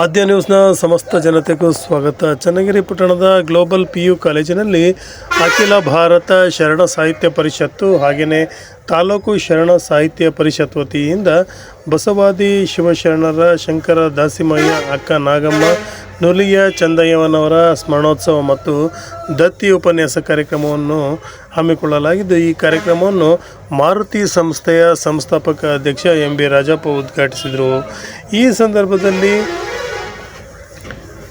ಆದ್ಯ ನ್ಯೂಸ್ನ ಸಮಸ್ತ ಜನತೆಗೂ ಸ್ವಾಗತ. ಚನ್ನಗಿರಿ ಪಟ್ಟಣದ ಗ್ಲೋಬಲ್ ಪಿ ಯು ಕಾಲೇಜಿನಲ್ಲಿ ಅಖಿಲ ಭಾರತ ಶರಣ ಸಾಹಿತ್ಯ ಪರಿಷತ್ತು ಹಾಗೆಯೇ ತಾಲೂಕು ಶರಣ ಸಾಹಿತ್ಯ ಪರಿಷತ್ ವತಿಯಿಂದ ಬಸವಾದಿ ಶಿವಶರಣರ ಶಂಕರ ದಾಸಿಮಯ್ಯ, ಅಕ್ಕ ನಾಗಮ್ಮ, ನುಲಿಯ ಚಂದಯ್ಯನವರ ಸ್ಮರಣೋತ್ಸವ ಮತ್ತು ದತ್ತಿ ಉಪನ್ಯಾಸ ಕಾರ್ಯಕ್ರಮವನ್ನು ಹಮ್ಮಿಕೊಳ್ಳಲಾಗಿದ್ದು, ಈ ಕಾರ್ಯಕ್ರಮವನ್ನು ಮಾರುತಿ ಸಂಸ್ಥೆಯ ಸಂಸ್ಥಾಪಕ ಅಧ್ಯಕ್ಷ ಎಂ ಬಿ ರಾಜಪ್ಪ ಉದ್ಘಾಟಿಸಿದರು. ಈ ಸಂದರ್ಭದಲ್ಲಿ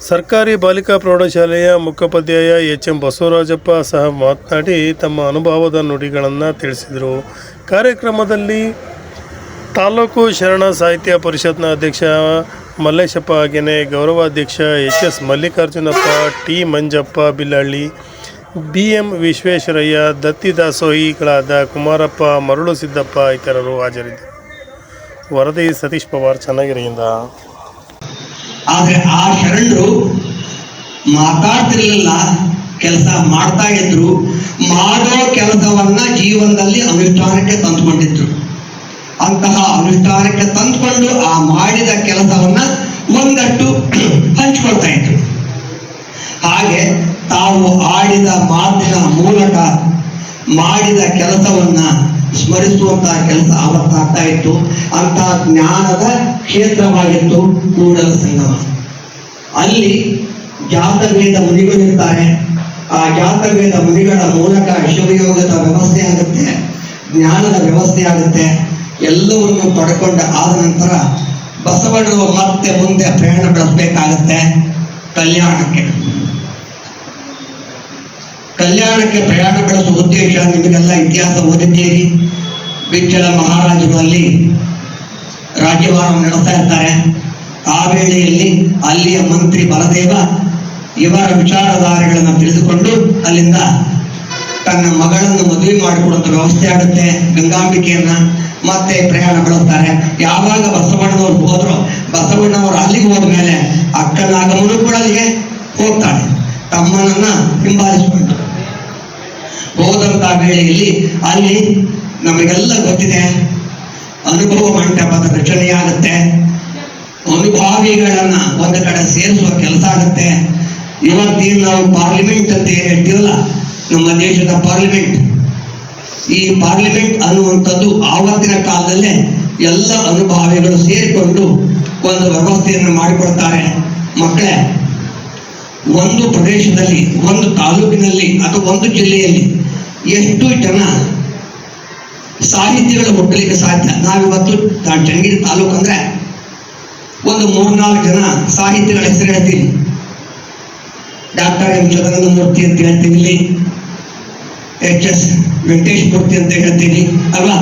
ಸರ್ಕಾರಿ ಬಾಲಿಕಾ ಪ್ರೌಢಶಾಲೆಯ ಮುಖ್ಯೋಪಾಧ್ಯಾಯ ಎಚ್ ಎಂ ಬಸವರಾಜಪ್ಪ ಸಹ ಮಾತನಾಡಿ ತಮ್ಮ ಅನುಭವದ ನುಡಿಗಳನ್ನು ತಿಳಿಸಿದರು. ಕಾರ್ಯಕ್ರಮದಲ್ಲಿ ತಾಲೂಕು ಶರಣ ಸಾಹಿತ್ಯ ಪರಿಷತ್ನ ಅಧ್ಯಕ್ಷ ಮಲ್ಲೇಶಪ್ಪ ಹಾಗೆಯೇ ಗೌರವಾಧ್ಯಕ್ಷ H S Mallikarjunappa, T Manjappa Billahalli B M Visvesvaraya, ದತ್ತಿ ದಾಸೋಹಿಗಳಾದ ಕುಮಾರಪ್ಪ, ಮರಳು ಸಿದ್ದಪ್ಪ ಇತರರು ಹಾಜರಿದ್ದರು. ವರದಿ ಸತೀಶ್ ಪವಾರ್, ಚನ್ನಗಿರಿಯಿಂದ. ಆದ್ರೆ ಆ ಶರಣರು ಮಾತಾಡ್ತಿರ್ಲಿಲ್ಲ, ಕೆಲಸ ಮಾಡ್ತಾ ಇದ್ರು. ಮಾಡೋ ಕೆಲಸವನ್ನ ಜೀವನದಲ್ಲಿ ಅನುಷ್ಠಾನಕ್ಕೆ ತಂದುಕೊಂಡಿದ್ರು. ಅಂತಹ ಅನುಷ್ಠಾನಕ್ಕೆ ತಂದುಕೊಂಡು ಆ ಮಾಡಿದ ಕೆಲಸವನ್ನ ಒಂದಷ್ಟು ಹಂಚ್ಕೊಳ್ತಾ ಇದ್ರು. ಹಾಗೆ ತಾವು ಆಡಿದ ಮಾತಿನ ಮೂಲಕ ಮಾಡಿದ ಕೆಲಸವನ್ನ ಸ್ಮರಿಸುವಂತಹ ಕೆಲಸ ಅವತ್ತಾಗ್ತಾ ಇತ್ತು. ಅಂತ ಜ್ಞಾನದ ಕ್ಷೇತ್ರವಾಗಿತ್ತು ಕೂಡಲ ಸಂಗಮ. ಅಲ್ಲಿ ಜಾತವೇದ ಮುನಿಗಳಿರ್ತಾರೆ. ಆ ಜಾತವೇದ ಮುನಿಗಳ ಮೂಲಕ ಶಿವಯೋಗದ ವ್ಯವಸ್ಥೆ ಆಗುತ್ತೆ, ಜ್ಞಾನದ ವ್ಯವಸ್ಥೆ ಆಗುತ್ತೆ. ಎಲ್ಲವನ್ನು ಪಡ್ಕೊಂಡ ಆದ ನಂತರ ಬಸವಣ್ಣರು ಮತ್ತೆ ಮುಂದೆ ಪ್ರಯಾಣ ಬೆಳೆಸಬೇಕಾಗತ್ತೆ ಕಲ್ಯಾಣಕ್ಕೆ. ಕಲ್ಯಾಣಕ್ಕೆ ಪ್ರಯಾಣ ಉದ್ದೇಶ ನಿಮಗೆಲ್ಲ ಇತಿಹಾಸ ಓದಿದ್ದೀರಿ ಬಿಚ್ಚಲ ಮಹಾರಾಜರು ಅಲ್ಲಿ ರಾಜ್ಯಭಾರವನ್ನು ನಡೆಸ್ತಾ ಇರ್ತಾರೆ. ಆ ವೇಳೆಯಲ್ಲಿ ಅಲ್ಲಿಯ ಮಂತ್ರಿ ಬಲದೇವ ಇವರ ವಿಚಾರಧಾರೆಗಳನ್ನು ತಿಳಿದುಕೊಂಡು ಅಲ್ಲಿಂದ ತನ್ನ ಮಗಳನ್ನು ಮದುವೆ ಮಾಡಿಕೊಡುವಂತ ವ್ಯವಸ್ಥೆ ಆಗುತ್ತೆ. ಗಂಗಾಂಬಿಕೆಯನ್ನ ಮತ್ತೆ ಪ್ರಯಾಣ ಬೆಳೆಸ್ತಾರೆ. ಯಾವಾಗ ಬಸವಣ್ಣವ್ರು ಹೋದ್ರು ಬಸವಣ್ಣವರು ಅಲ್ಲಿಗೆ ಹೋದ ಮೇಲೆ ಅಕ್ಕನಾಗಮನು ಕೂಡ ಅಲ್ಲಿಗೆ ಹೋಗ್ತಾಳೆ ತಮ್ಮನನ್ನ ಹಿಂಬಾಲಿಸಿಕೊಂಡು. ಹೋದಂತ ವೇಳೆಯಲ್ಲಿ ಅಲ್ಲಿ ನಮಗೆಲ್ಲ ಗೊತ್ತಿದೆ. ಅನುಭವ ಮಂಟಪದ ರಚನೆಯಾಗುತ್ತೆ ಅನುಭಾವಿಗಳನ್ನ ಒಂದು ಕಡೆ ಸೇರಿಸುವ ಕೆಲಸ ಆಗುತ್ತೆ. ಇವತ್ತೇನು ನಾವು ಪಾರ್ಲಿಮೆಂಟ್ ಅಂತ ಏನು ಹೇಳ್ತೀವಲ್ಲ, ನಮ್ಮ ದೇಶದ ಪಾರ್ಲಿಮೆಂಟ್ ಈ ಪಾರ್ಲಿಮೆಂಟ್ ಅನ್ನುವಂಥದ್ದು ಆವತ್ತಿನ ಕಾಲದಲ್ಲೇ ಎಲ್ಲ ಅನುಭಾವಿಗಳು ಸೇರಿಕೊಂಡು ಒಂದು ವ್ಯವಸ್ಥೆಯನ್ನು ಮಾಡಿಕೊಡ್ತಾರೆ. ಮಕ್ಕಳೇ, ಒಂದು ಪ್ರದೇಶದಲ್ಲಿ, ಒಂದು ತಾಲೂಕಿನಲ್ಲಿ ಅಥವಾ ಒಂದು ಜಿಲ್ಲೆಯಲ್ಲಿ ಎಷ್ಟು ಜನ ಸಾಹಿತಿಗಳು ಹುಟ್ಟಲಿಕ್ಕೆ ಸಾಧ್ಯ. ನಾವಿವತ್ತು ಚನ್ನಗಿರಿ ತಾಲೂಕು ಅಂದ್ರೆ ಒಂದು ಮೂರ್ನಾಲ್ಕು ಜನ ಸಾಹಿತಿಗಳ ಹೆಸರು ಹೇಳ್ತೀನಿ. ಡಾಕ್ಟರ್ ಎಂ ಚಂದ್ರನ ಮೂರ್ತಿ ಅಂತ ಹೇಳ್ತೀನಿ ಎಚ್ ಎಸ್ ವೆಂಕಟೇಶ್ ಮೂರ್ತಿ ಅಂತ ಹೇಳ್ತೀನಿ. ಅಲ್ವಾ?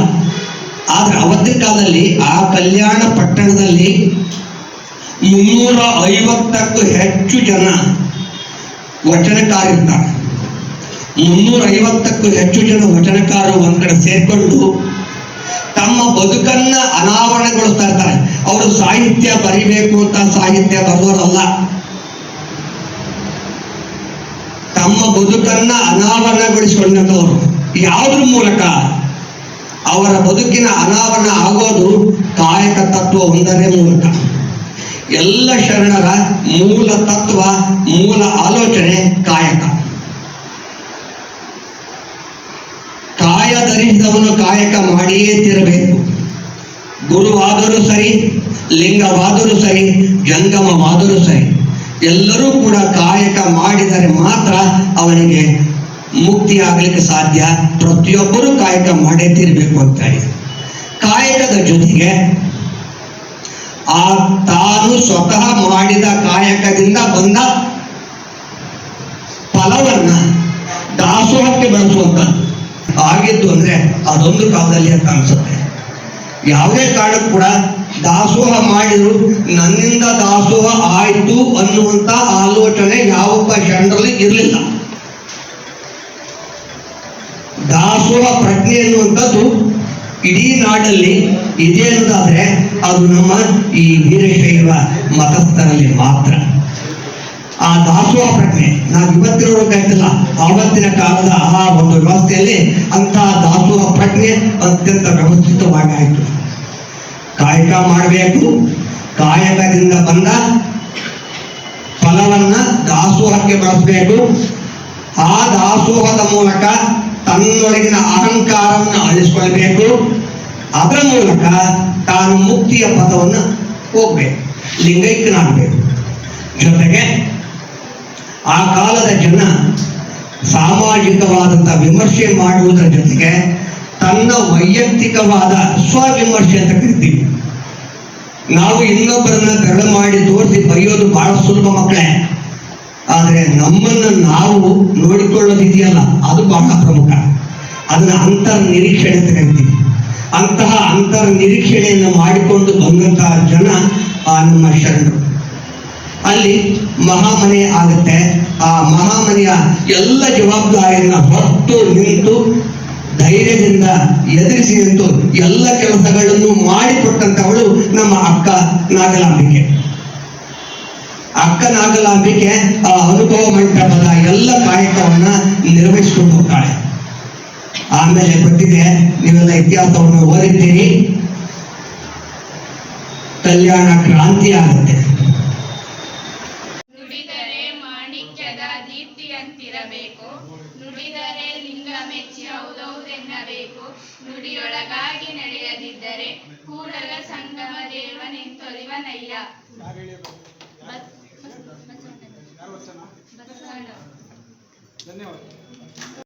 ಆದ್ರೆ ಅವತ್ತಿನ ಕಾಲದಲ್ಲಿ ಆ ಕಲ್ಯಾಣ ಪಟ್ಟಣದಲ್ಲಿ ಮುನ್ನೂರ ಐವತ್ತಕ್ಕೂ ಹೆಚ್ಚು ಜನ ವಚನಕಾರಿರ್ತಾರೆ ಮುನ್ನೂರ ಐವತ್ತಕ್ಕೂ ಹೆಚ್ಚು ಜನ ವಚನಕಾರರು ಒಂದ್ ಕಡೆ ಸೇರ್ಕೊಂಡು ತಮ್ಮ ಬದುಕನ್ನ ಅನಾವರಣಗೊಳಿಸ್ತಾ ಇರ್ತಾರೆ ಅವರು ಸಾಹಿತ್ಯ ಬರಿಬೇಕು ಅಂತ ಸಾಹಿತ್ಯ ಬರೆದವರಲ್ಲ. ತಮ್ಮ ಬದುಕನ್ನ ಅನಾವರಣಗೊಳಿಸಿಕೊಂಡವರು ಯಾವುದ್ರ ಮೂಲಕ? ಅವರ ಬದುಕಿನ ಅನಾವರಣ ಆಗೋದು ಕಾಯಕ ತತ್ವ ಒಂದನೇ ಮೂಲಕ. ಎಲ್ಲ ಶರಣರ ಮೂಲ ತತ್ವ, ಮೂಲ ಆಲೋಚನೆ ಕಾಯಕ. ಧರಿಸಿದವನು ಕಾಯಕ ಮಾಡಿಯೇ ತಿರಬೇಕು. ಗುರುವಾದರೂ ಸರಿ, ಲಿಂಗವಾದರೂ ಸರಿ, ಜಂಗಮವಾದರೂ ಸರಿ, ಎಲ್ಲರೂ ಕೂಡ ಕಾಯಕ ಮಾಡಿದರೆ ಮಾತ್ರ ಅವನಿಗೆ ಮುಕ್ತಿ ಆಗಲಿಕ್ಕೆ ಸಾಧ್ಯ. ಪ್ರತಿಯೊಬ್ಬರೂ ಕಾಯಕ ಮಾಡೇ ತಿರಬೇಕು ಅಂತ ಹೇಳಿ. ಕಾಯಕದ ಜೊತೆಗೆ, ಆ ತಾನು ಸ್ವತಃ ಮಾಡಿದ ಕಾಯಕದಿಂದ ಬಂದ ಫಲವನ್ನ ದಾಸೋಹಕ್ಕೆ ಬಳಸುವಂತ ಆಗಿದ್ದು ಅಂದ್ರೆ ಅದೊಂದು ಕಾಲದಲ್ಲಿ ಅಂತ ಅನ್ಸುತ್ತೆ. ಯಾವುದೇ ಕಾರಣಕ್ಕೂ ಕೂಡ ದಾಸೋಹ ಮಾಡಿದ್ರು ನನ್ನಿಂದ ದಾಸೋಹ ಆಯ್ತು ಅನ್ನುವಂತ ಆಲೋಚನೆ ಯಾವೊಬ್ಬ ಶರಣರಲ್ಲಿ ಇರಲಿಲ್ಲ. ದಾಸೋಹ ಪ್ರಜ್ಞೆ ಎನ್ನುವಂಥದ್ದು ಇಡೀ ನಾಡಲ್ಲಿ ಇದೆ ಅಂತಾದ್ರೆ ಅದು ನಮ್ಮ ಈ ವೀರಶೈವ ಮತಸ್ಥರಲ್ಲಿ ಮಾತ್ರ. ಆ ದಾಸೋಹ ಪ್ರಜ್ಞೆ. ನಾವು ಇವತ್ತಿರೋರು ಕೈತಿಲ್ಲ ಆವತ್ತಿನ ಕಾಲದ ಆ ಒಂದು ವ್ಯವಸ್ಥೆಯಲ್ಲಿ ಅಂತಹ ದಾಸೋಹ ಪ್ರಜ್ಞೆ ಅತ್ಯಂತ ವ್ಯವಸ್ಥಿತವಾಗಿ ಆಯಿತು. ಕಾಯಕ ಮಾಡಬೇಕು, ಕಾಯಕದಿಂದ ಬಂದ ಫಲವನ್ನ ದಾಸೋಹಕ್ಕೆ ಬಳಸಬೇಕು. ಆ ದಾಸೋಹದ ಮೂಲಕ ತನ್ನೊಳಗಿನ ಅಹಂಕಾರವನ್ನು ಅಳಿಸಿಕೊಳ್ಬೇಕು. ಅದರ ಮೂಲಕ ತಾನು ಮುಕ್ತಿಯ ಪದವನ್ನು ಹೋಗ್ಬೇಕು. ಲಿಂಗೈಕ್ಯನಾಗಬೇಕು. ಜೊತೆಗೆ ಆ ಕಾಲದ ಜನ ಸಾಮಾಜಿಕವಾದಂಥ ವಿಮರ್ಶೆ ಮಾಡುವುದರ ಜೊತೆಗೆ ತನ್ನ ವೈಯಕ್ತಿಕವಾದ ಸ್ವವಿಮರ್ಶೆ ಅಂತ ಕರಿತೀವಿ. ನಾವು ಇನ್ನೊಬ್ಬರನ್ನ ಬೆರಳು ಮಾಡಿ ತೋರಿಸಿ ಬೈಯೋದು ಬಹಳ ಸುಲಭ ಮಕ್ಕಳೇ. ಆದರೆ ನಮ್ಮನ್ನು ನಾವು ನೋಡಿಕೊಳ್ಳೋದಿದೆಯಲ್ಲ, ಅದು ಬಹಳ ಪ್ರಮುಖ. ಅದನ್ನ ಅಂತರ್ ನಿರೀಕ್ಷಣೆ ಅಂತ ಕರಿತೀವಿ. ಅಂತಹ ಅಂತರ್ ನಿರೀಕ್ಷಣೆಯನ್ನು ಮಾಡಿಕೊಂಡು ಬಂದಂತಹ ಜನ ಆ ನಮ್ಮ ಶರಣರು. ಅಲ್ಲಿ ಮಹಾಮನೆ ಆಗುತ್ತೆ. ಆ ಮಹಾಮನೆಯ ಎಲ್ಲ ಜವಾಬ್ದಾರಿಯನ್ನ ಹೊತ್ತು ನಿಂತು ಧೈರ್ಯದಿಂದ ಎದುರಿಸಿ ನಿಂತು ಎಲ್ಲ ಕೆಲಸಗಳನ್ನು ಮಾಡಿಕೊಟ್ಟಂತವಳು ನಮ್ಮ ಅಕ್ಕ ನಾಗಲಾಂಬಿಕೆ. ಅಕ್ಕ ನಾಗಲಾಂಬಿಕೆ ಆ ಅನುಭವ ಮಂಟಪದ ಎಲ್ಲ ಕಾಯಕವನ್ನ ನಿರ್ವಹಿಸಿಕೊಂಡು ಹೋಗ್ತಾಳೆ. ಆಮೇಲೆ ಗೊತ್ತಿದೆ ನೀವೆಲ್ಲ ಇತಿಹಾಸವನ್ನು ಓದಿದ್ದೀರಿ. ಕಲ್ಯಾಣ ಕ್ರಾಂತಿ ಆಗುತ್ತೆ. ನುಡಿಯೊಳಗಾಗಿ ನಡೆಯದಿದ್ದರೆ ಕೂಡಲ ಸಂಗಮ. ಬಸವಣ್ಣ. ಧನ್ಯವಾದ